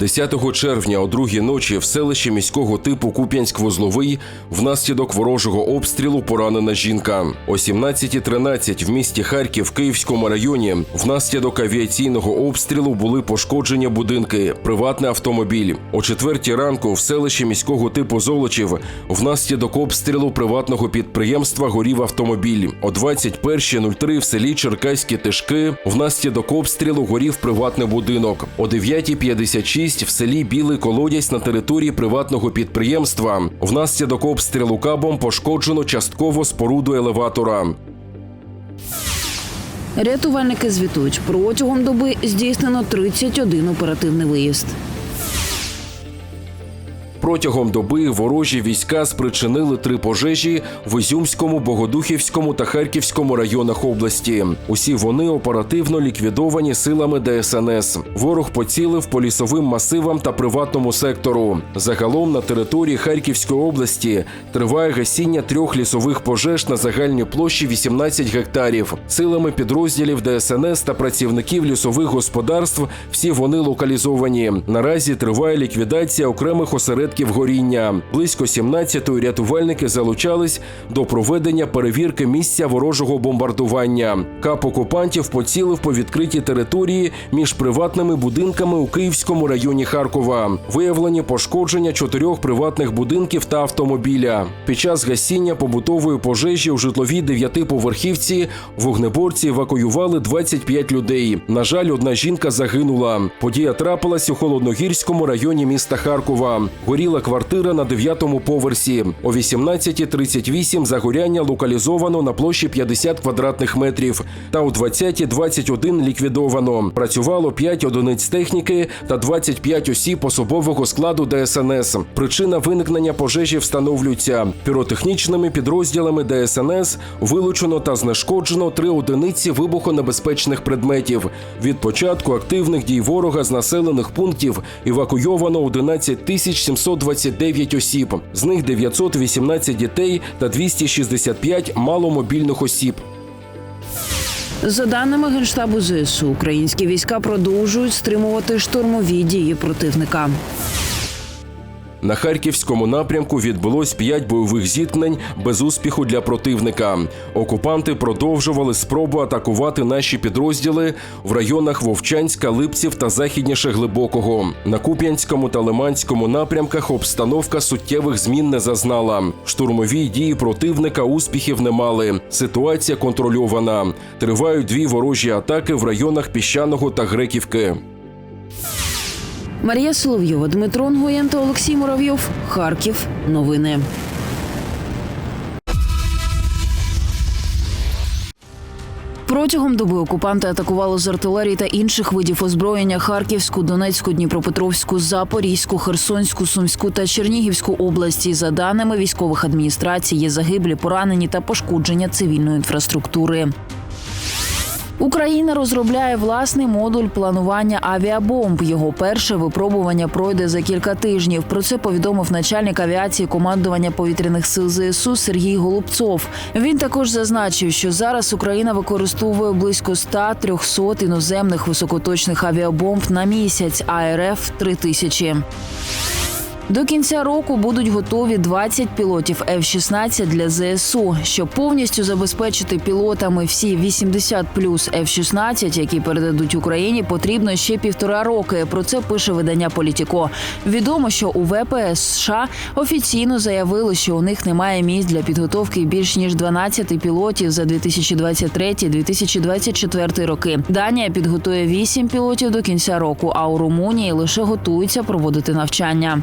10 червня о другій ночі в селищі міського типу Куп'янськ-Вузловий внаслідок ворожого обстрілу поранена жінка. О 17.13 в місті Харків Київському районі внаслідок авіаційного обстрілу були пошкоджені будинки, приватний автомобіль. О 4 ранку в селищі міського типу Золочів внаслідок обстрілу приватного підприємства горів автомобіль. О 21.03 в селі Черкаські Тишки внаслідок обстрілу горів приватний будинок. О 9.56 в селі Білий Колодязь на території приватного підприємства. Внаслідок обстрілу кабом пошкоджено частково споруду елеватора. Рятувальники звітують, протягом доби здійснено 31 оперативний виїзд. Протягом доби ворожі війська спричинили три пожежі в Ізюмському, Богодухівському та Харківському районах області. Усі вони оперативно ліквідовані силами ДСНС. Ворог поцілив по лісовим масивам та приватному сектору. Загалом на території Харківської області триває гасіння трьох лісових пожеж на загальній площі 18 гектарів. Силами підрозділів ДСНС та працівників лісових господарств всі вони локалізовані. Наразі триває ліквідація окремих осередків горіння. Близько 17-ї рятувальники залучались до проведення перевірки місця ворожого бомбардування. Кап окупантів поцілив по відкритій території між приватними будинками у Київському районі Харкова. Виявлені пошкодження чотирьох приватних будинків та автомобіля. Під час гасіння побутової пожежі у житловій дев'ятиповерхівці вогнеборці евакуювали 25 людей. На жаль, одна жінка загинула. Подія трапилась у холодногірському районі міста Харкова. Горіла квартира на дев'ятому поверсі. О 18.38 загоряння локалізовано на площі 50 квадратних метрів. Та о 20.21 ліквідовано. Працювало 5 одиниць техніки та 25 осіб особового складу ДСНС. Причина виникнення пожежі встановлюється піротехнічними підрозділами ДСНС. Вилучено та знешкоджено три одиниці вибухонебезпечних предметів. Від початку активних дій ворога з населених пунктів евакуйовано 11 тисяч 729 осіб. З них 918 дітей та 265 маломобільних осіб. За даними генштабу ЗСУ, українські війська продовжують стримувати штурмові дії противника. На харківському напрямку відбулось п'ять бойових зіткнень без успіху для противника. Окупанти продовжували спробу атакувати наші підрозділи в районах Вовчанська, Липців та західніше глибокого. На Куп'янському та Лиманському напрямках обстановка суттєвих змін не зазнала. Штурмові дії противника успіхів не мали. Ситуація контрольована. Тривають дві ворожі атаки в районах Піщаного та Греківки. Марія Соловйова, Дмитро Нгоєн Олексій Муравйов. Харків. Новини. Протягом доби окупанти атакували з артилерії та інших видів озброєння Харківську, Донецьку, Дніпропетровську, Запорізьку, Херсонську, Сумську та Чернігівську області. За даними військових адміністрацій, є загиблі, поранені та пошкодження цивільної інфраструктури. Україна розробляє власний модуль планування авіабомб. Його перше випробування пройде за кілька тижнів. Про це повідомив начальник авіації командування повітряних сил ЗСУ Сергій Голубцов. Він також зазначив, що зараз Україна використовує близько 100-300 іноземних високоточних авіабомб на місяць, а РФ – 3 тисячі. До кінця року будуть готові 20 пілотів F-16 для ЗСУ. Щоб повністю забезпечити пілотами всі 80 плюс F-16, які передадуть Україні, потрібно ще півтора роки. Про це пише видання Політіко. Відомо, що у ВПС США офіційно заявили, що у них немає місць для підготовки більш ніж 12 пілотів за 2023-2024 роки. Данія підготує 8 пілотів до кінця року, а у Румунії лише готуються проводити навчання.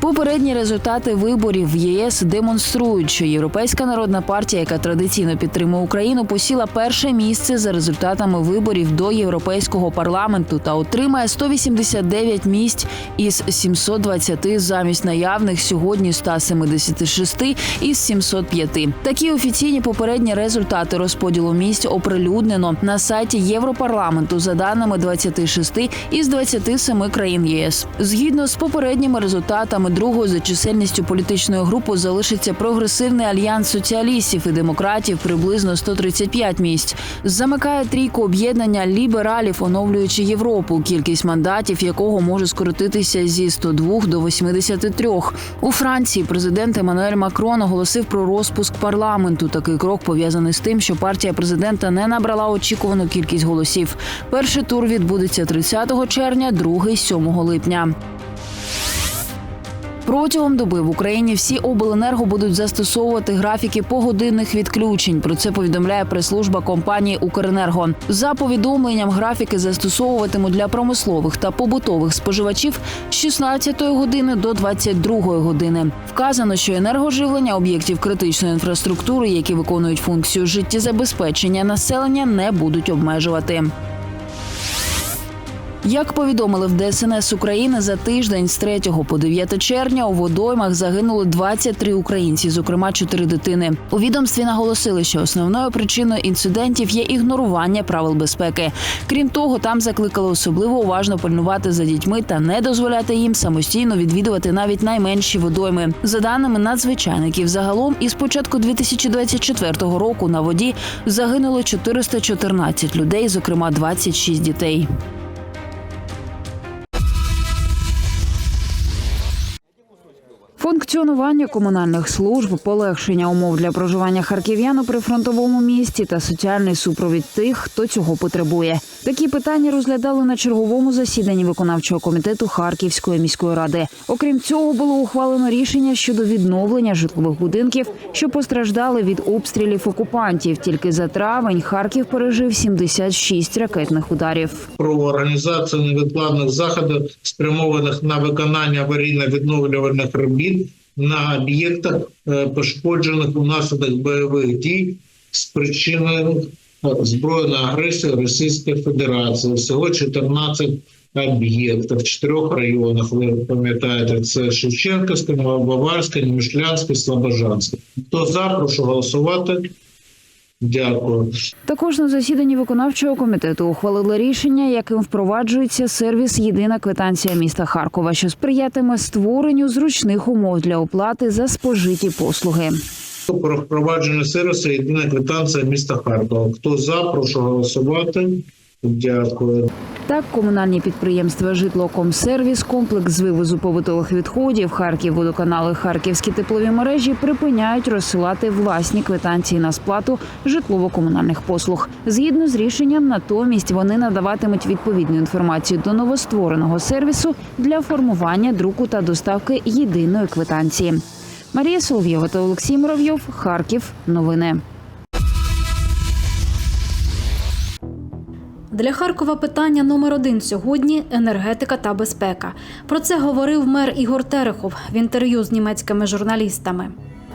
Попередні результати виборів в ЄС демонструють, що Європейська народна партія, яка традиційно підтримує Україну, посіла перше місце за результатами виборів до Європейського парламенту та отримає 189 місць із 720 замість наявних сьогодні 176 із 705. Такі офіційні попередні результати розподілу місць оприлюднено на сайті Європарламенту за даними 26 із 27 країн ЄС. Згідно з попередніми результатами лідерами другої за чисельністю політичної групи залишиться прогресивний альянс соціалістів і демократів приблизно 135 місць. Замикає трійку об'єднання лібералів, оновлюючи Європу, кількість мандатів якого може скоротитися зі 102 до 83. У Франції президент Еммануель Макрон оголосив про розпуск парламенту. Такий крок пов'язаний з тим, що партія президента не набрала очікувану кількість голосів. Перший тур відбудеться 30 червня, другий 7 липня. Протягом доби в Україні всі обленерго будуть застосовувати графіки погодинних відключень. Про це повідомляє прес-служба компанії Укренерго. За повідомленням, графіки застосовуватимуть для промислових та побутових споживачів з 16 години до 22 години. Вказано, що енергоживлення об'єктів критичної інфраструктури, які виконують функцію життєзабезпечення населення, не будуть обмежувати. Як повідомили в ДСНС України, за тиждень з 3 по 9 червня у водоймах загинули 23 українці, зокрема 4 дитини. У відомстві наголосили, що основною причиною інцидентів є ігнорування правил безпеки. Крім того, там закликали особливо уважно пильнувати за дітьми та не дозволяти їм самостійно відвідувати навіть найменші водойми. За даними надзвичайників, загалом із початку 2024 року на воді загинуло 414 людей, зокрема 26 дітей. Функціонування комунальних служб, полегшення умов для проживання харків'ян у прифронтовому місті та соціальний супровід тих, хто цього потребує. Такі питання розглядали на черговому засіданні виконавчого комітету Харківської міської ради. Окрім цього, було ухвалено рішення щодо відновлення житлових будинків, що постраждали від обстрілів окупантів. Тільки за травень Харків пережив 76 ракетних ударів. про організацію невідкладних заходів, спрямованих на виконання аварійно-відновлювальних робіт на об'єктах, е, пошкоджених унаслідок бойових дій, спричинених збройної агресії Російської Федерації. Всього 14 об'єктів в чотирьох районах. Ви пам'ятаєте, це Шевченківська, Новобаварська, Німішлянська, Слобожанська. Хто за, прошу голосувати. Дякую. Також на засіданні виконавчого комітету ухвалили рішення, яким впроваджується сервіс Єдина квитанція міста Харкова, що сприятиме створенню зручних умов для оплати за спожиті послуги. про впровадження сервісу єдина квитанція міста Харкова. Хто за, прошу голосувати. Дякую. Так, комунальні підприємства Житлокомсервіс, комплекс з вивозу побутових відходів, Харків, водоканали, Харківські теплові мережі припиняють розсилати власні квитанції на сплату житлово-комунальних послуг. Згідно з рішенням, натомість вони надаватимуть відповідну інформацію до новоствореного сервісу для формування друку та доставки єдиної квитанції. Марія Соловйова та Олексій Муравйов. Харків. Новини. Для Харкова питання номер один сьогодні енергетика та безпека. Про це говорив мер Ігор Терехов в інтерв'ю з німецькими журналістами.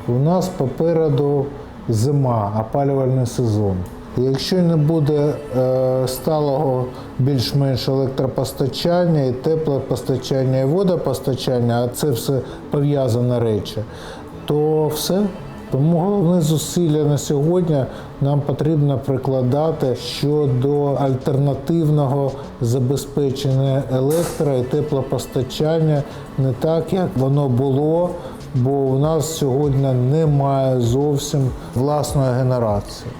У нас попереду зима, опалювальний сезон. Якщо не буде е, сталого більш-менш електропостачання, і теплопостачання, і водопостачання, а це все пов'язані речі, то все. Тому головне зусилля на сьогодні нам потрібно прикладати щодо альтернативного забезпечення електро і теплопостачання не так, як воно було, бо у нас сьогодні немає зовсім власної генерації.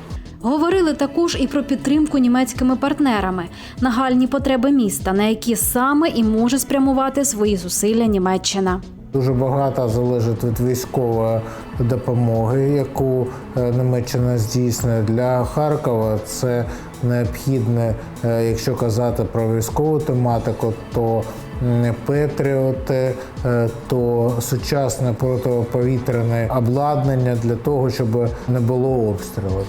Говорили також і про підтримку німецькими партнерами, нагальні потреби міста, на які саме і може спрямувати свої зусилля Німеччина. Дуже багато залежить від військової допомоги, яку е, Німеччина здійснює для Харкова. Це необхідне, е, якщо казати про військову тематику, то Петріоти, е, то сучасне протиповітряне обладнання для того, щоб не було обстрілів.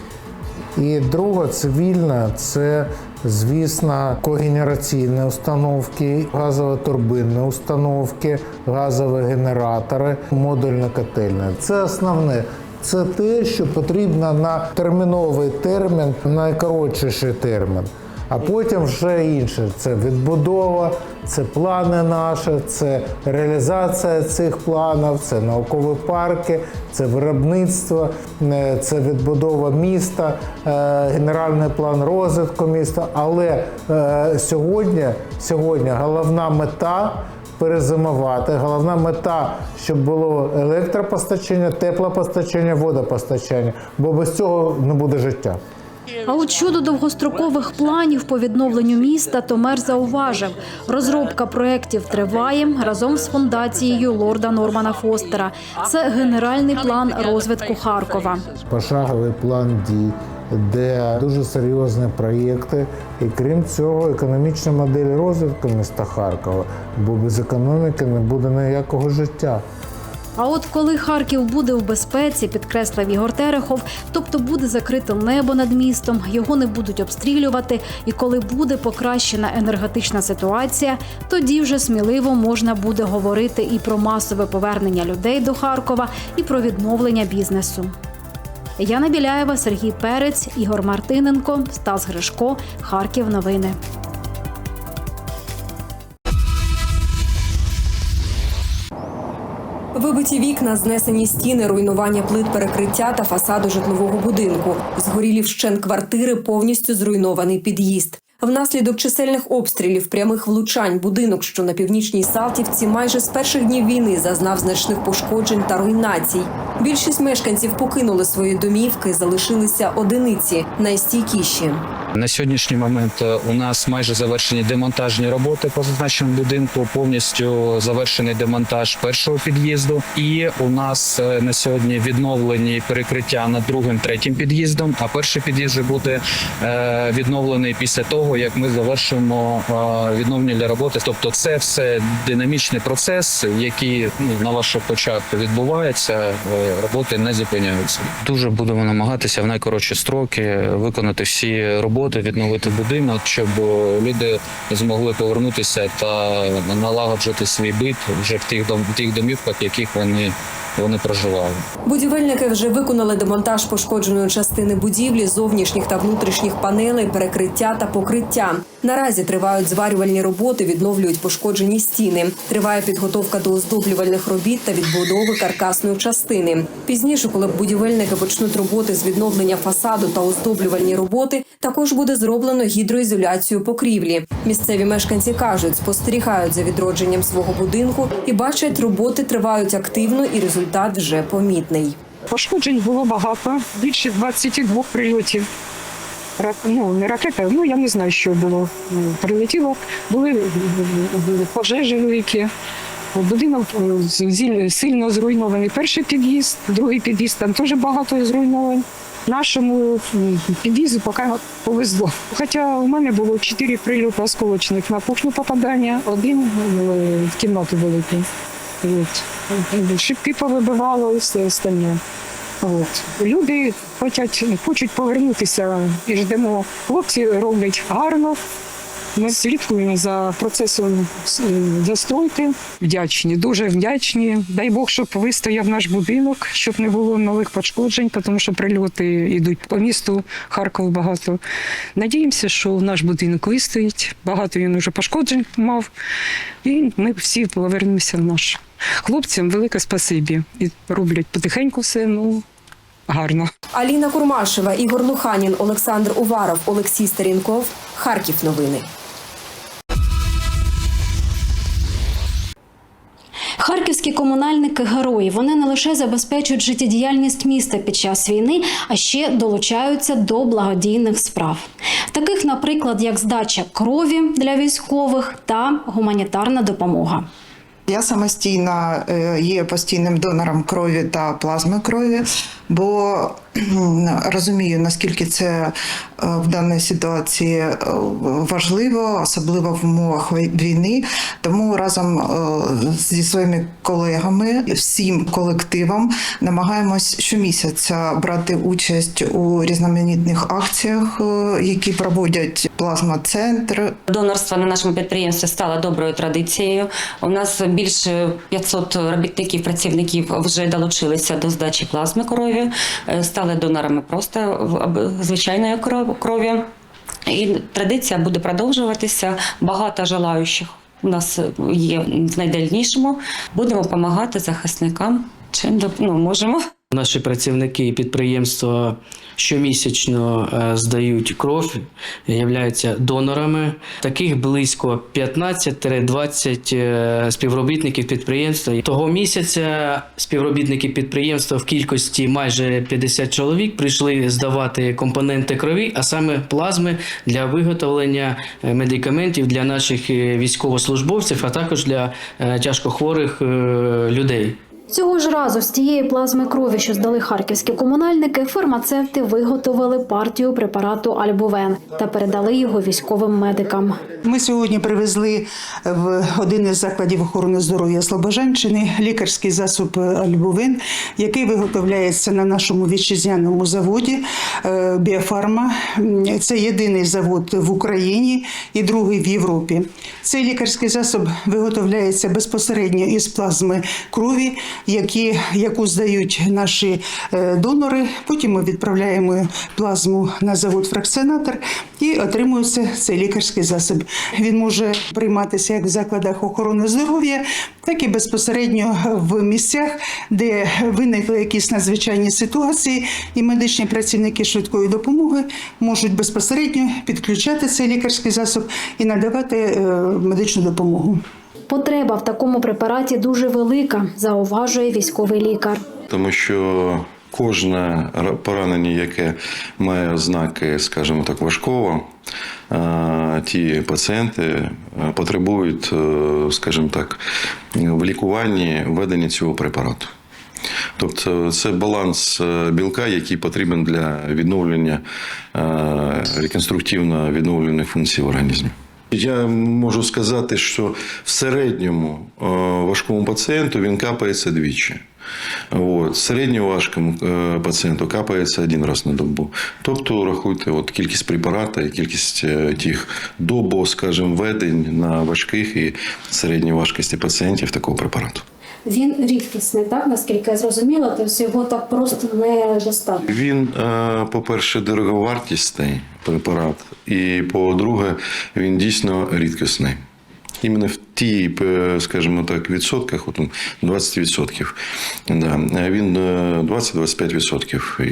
І друга цивільна це, звісно, когенераційні установки, газово-турбинні установки, газові генератори, модульна котельня. Це основне. Це те, що потрібно на терміновий термін, найкоротший термін. А потім вже інше. Це відбудова, це плани наші, це реалізація цих планів, це наукові парки, це виробництво, е, це відбудова міста, е, генеральний план розвитку міста. Але е, сьогодні, сьогодні головна мета перезимувати. Головна мета, щоб було електропостачання, теплопостачання, водопостачання, бо без цього не буде життя. А от щодо довгострокових планів по відновленню міста, то мер зауважив, розробка проєктів триває разом з фундацією лорда Нормана Фостера. Це генеральний план розвитку Харкова. Пошаговий план дій, де дуже серйозні проєкти, і крім цього, економічна модель розвитку міста Харкова, бо без економіки не буде ніякого життя. А от коли Харків буде в безпеці, підкреслив Ігор Терехов, тобто буде закрите небо над містом, його не будуть обстрілювати, і коли буде покращена енергетична ситуація, тоді вже сміливо можна буде говорити і про масове повернення людей до Харкова, і про відновлення бізнесу. Яна Біляєва, Сергій Перець, Ігор Мартиненко, Стас Гришко, Харків. Новини. Вибиті вікна, знесені стіни, руйнування плит перекриття та фасаду житлового будинку. Згорілі вщен квартири, повністю зруйнований під'їзд. Внаслідок чисельних обстрілів, прямих влучань, будинок, що на північній Салтівці, майже з перших днів війни зазнав значних пошкоджень та руйнацій. Більшість мешканців покинули свої домівки, залишилися одиниці найстійкіші. На сьогоднішній момент е, у нас майже завершені демонтажні роботи по зазначеному будинку. Повністю завершений демонтаж першого під'їзду. І у нас е, на сьогодні відновлені перекриття над другим, третім під'їздом. А перший під'їзд буде е, відновлений після того, як ми завершимо відновлені роботи. Тобто, це все динамічний процес, який ну, на ваших очах відбувається. Роботи не зупиняються. Дуже будемо намагатися в найкоротші строки виконати всі роботи, відновити будинок, щоб е, люди змогли повернутися та налагоджувати свій бит вже в тих дом тих домівках, яких вони, вони проживали. Будівельники вже виконали демонтаж пошкодженої частини будівлі, зовнішніх та внутрішніх панелей, перекриття та покриття. Наразі тривають зварювальні роботи, відновлюють пошкоджені стіни. Триває підготовка до оздоблювальних робіт та відбудови каркасної частини. Пізніше, коли будівельники почнуть роботи з відновлення фасаду та оздоблювальні роботи, також буде зроблено гідроізоляцію покрівлі. Місцеві мешканці кажуть, спостерігають за відродженням свого будинку і бачать, роботи тривають активно, і результат вже помітний. Пошкоджень було багато, більше 22 прильотів. Ну, не ракета, ну я не знаю, що було. Прилетіло, були м, м, пожежі великі. Будинок е, сильно зруйнований. Перший під'їзд, другий під'їзд, там теж багато зруйновань. Нашому під'їзду поки повезло. Хоча у мене було чотири прильоти осколочних на кухню попадання, один е, в кімнату великий. Шибки повибивало і все остальне. От. Люди хочуть, хочуть повернутися і ждемо. Хлопці роблять гарно. Ми слідкуємо за процесом застройки. Вдячні, дуже вдячні. Дай Бог, щоб вистояв наш будинок, щоб не було нових пошкоджень, тому що прильоти йдуть по місту Харкову багато. Надіємося, що наш будинок вистоїть. Багато він вже пошкоджень мав. І ми всі повернемося в наш. Хлопцям велике спасибі. І роблять потихеньку все, ну гарно. Аліна Курмашева, Ігор Луханін, Олександр Уваров, Олексій Старінков. Харків новини. Харківські комунальники герої. Вони не лише забезпечують життєдіяльність міста під час війни, а ще долучаються до благодійних справ, таких, наприклад, як здача крові для військових та гуманітарна допомога. Я самостійно е, є постійним донором крові та плазми крові, бо розумію, наскільки це е, в даній ситуації е, важливо, особливо в умовах війни. Тому разом е, зі своїми колегами, всім колективом намагаємось щомісяця брати участь у різноманітних акціях, які проводять плазма-центр, Донорство на нашому підприємстві стало доброю традицією. У нас більше 500 робітників, працівників вже долучилися до здачі плазми крові, е, стали донорами просто звичайної крові. І традиція буде продовжуватися. Багато желаючих у нас є в найдальнішому. Будемо допомагати захисникам, чим ну, можемо. Наші працівники підприємства щомісячно е, здають кров, являються донорами. Таких близько 15-20 е, співробітників підприємства. Того місяця співробітники підприємства в кількості майже 50 чоловік прийшли здавати компоненти крові, а саме плазми для виготовлення е, медикаментів для наших військовослужбовців, а також для тяжкохворих людей. Цього ж разу з тієї плазми крові, що здали харківські комунальники, фармацевти виготовили партію препарату Альбовен та передали його військовим медикам. Ми сьогодні привезли в один із закладів охорони здоров'я Слобожанщини лікарський засіб Альбувин, який виготовляється на нашому вітчизняному заводі е, Біофарма. Це єдиний завод в Україні і другий в Європі. Цей лікарський засіб виготовляється безпосередньо із плазми крові, які, яку здають наші е, донори. Потім ми відправляємо плазму на завод фракціонатор і отримується цей лікарський засіб. Він може прийматися як в закладах охорони здоров'я, так і безпосередньо в місцях, де виникли якісь надзвичайні ситуації, і медичні працівники швидкої допомоги можуть безпосередньо підключати цей лікарський засіб і надавати е, медичну допомогу. Потреба в такому препараті дуже велика, зауважує військовий лікар. тому що кожне поранення, яке має ознаки, скажімо так, важкого, ті пацієнти е, потребують, е, скажімо так, в лікуванні введення цього препарату. Тобто це баланс е, білка, який потрібен для відновлення реконструктивно відновлюваних функцій в організмі. Я можу сказати, що в середньому е, важкому пацієнту він капається двічі. От, середньоважкому е, пацієнту капається один раз на добу. Тобто рахуйте, от кількість препарата і кількість е, тих добу, скажімо, введень на важких і середньої важкості пацієнтів такого препарату. Він рідкісний, так наскільки я зрозуміла, тобто його так просто не достатньо. Він, е, по-перше, дороговартісний препарат, і по-друге, він дійсно рідкісний. Іменно в тій, е, скажімо так, відсотках, от 20%. Да. Він е, 20-25%.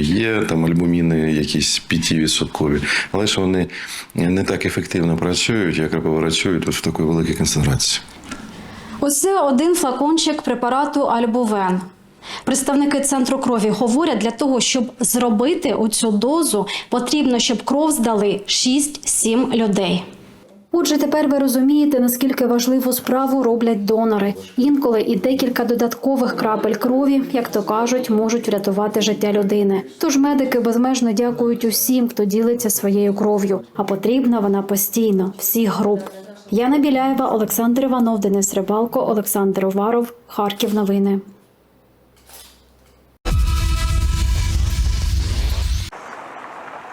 Є там альбуміни якісь 5%, але ж вони не так ефективно працюють, як працюють от в такій великій концентрації. Це один флакончик препарату Альбовен. Представники центру крові говорять, для того, щоб зробити оцю дозу, потрібно, щоб кров здали 6-7 людей. Отже, тепер ви розумієте, наскільки важливу справу роблять донори. Інколи і декілька додаткових крапель крові, як то кажуть, можуть врятувати життя людини. Тож медики безмежно дякують усім, хто ділиться своєю кров'ю. А потрібна вона постійно, всіх груп. Яна Біляєва, Олександр Іванов, Денис Рибалко, Олександр Уваров, Харків. Новини.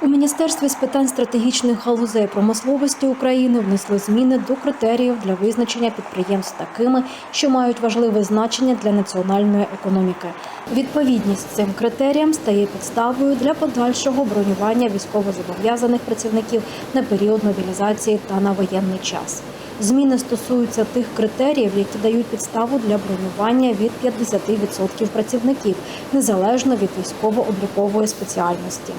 У міністерстві з питань стратегічних галузей промисловості України внесли зміни до критеріїв для визначення підприємств такими, що мають важливе значення для національної економіки. Відповідність цим критеріям стає підставою для подальшого бронювання військовозобов'язаних працівників на період мобілізації та на воєнний час. Зміни стосуються тих критеріїв, які дають підставу для бронювання від 50% працівників, незалежно від військово-облікової спеціальності.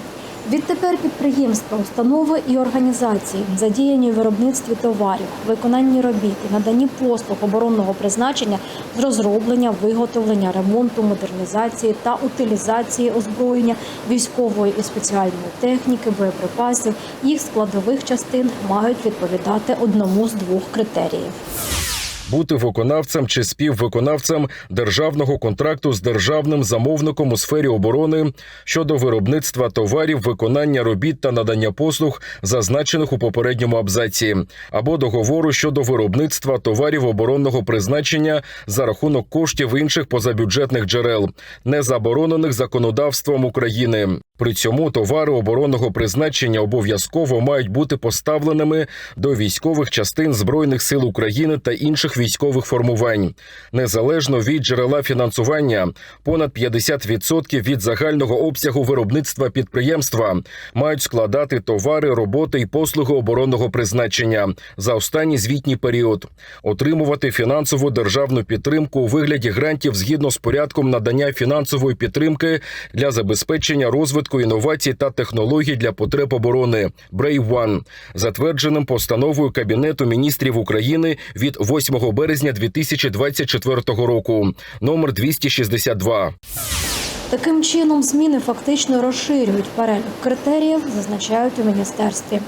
Відтепер підприємства, установи і організації, задіяні у виробництві товарів, виконанні робіт і наданні послуг оборонного призначення з розроблення, виготовлення, ремонту, модернізації та утилізації озброєння, військової і спеціальної техніки, боєприпасів, їх складових частин мають відповідати одному з двох критеріїв. Бути виконавцем чи співвиконавцем державного контракту з державним замовником у сфері оборони щодо виробництва товарів, виконання робіт та надання послуг, зазначених у попередньому абзаці, або договору щодо виробництва товарів оборонного призначення за рахунок коштів інших позабюджетних джерел, не заборонених законодавством України. При цьому товари оборонного призначення обов'язково мають бути поставленими до військових частин збройних сил України та інших військових формувань. Незалежно від джерела фінансування, понад 50% від загального обсягу виробництва підприємства мають складати товари, роботи і послуги оборонного призначення за останній звітній період, отримувати фінансову державну підтримку у вигляді грантів згідно з порядком надання фінансової підтримки для забезпечення розвитку інновацій та технологій для потреб оборони One, затвердженим постановою Кабінету міністрів України від 8 березня 2024 року, номер 262. Таким чином, зміни фактично розширюють перелік критеріїв, зазначають у міністерстві.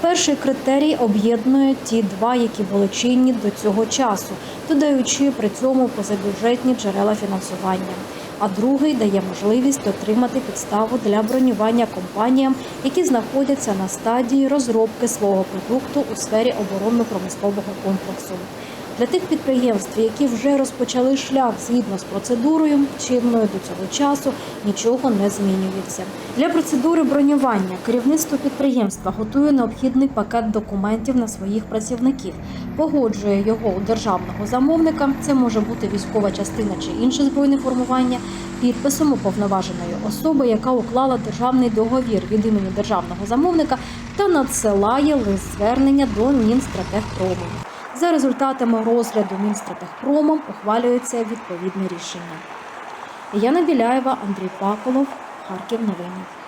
Перший критерій об'єднує ті два, які були чинні до цього часу, додаючи при цьому позабюджетні джерела фінансування. А другий дає можливість отримати підставу для бронювання компаніям, які знаходяться на стадії розробки свого продукту у сфері оборонно-промислового комплексу. Для тих підприємств, які вже розпочали шлях згідно з процедурою, чинною до цього часу, нічого не змінюється. Для процедури бронювання керівництво підприємства готує необхідний пакет документів на своїх працівників, погоджує його у державного замовника. Це може бути військова частина чи інше збройне формування, підписом уповноваженої особи, яка уклала державний договір від імені державного замовника та надсилає лист звернення до Мінстратегпрому. За результатами розгляду Мінстратехпромом ухвалюється відповідне рішення. Яна Біляєва, Андрій Паколов, Харків. Новини.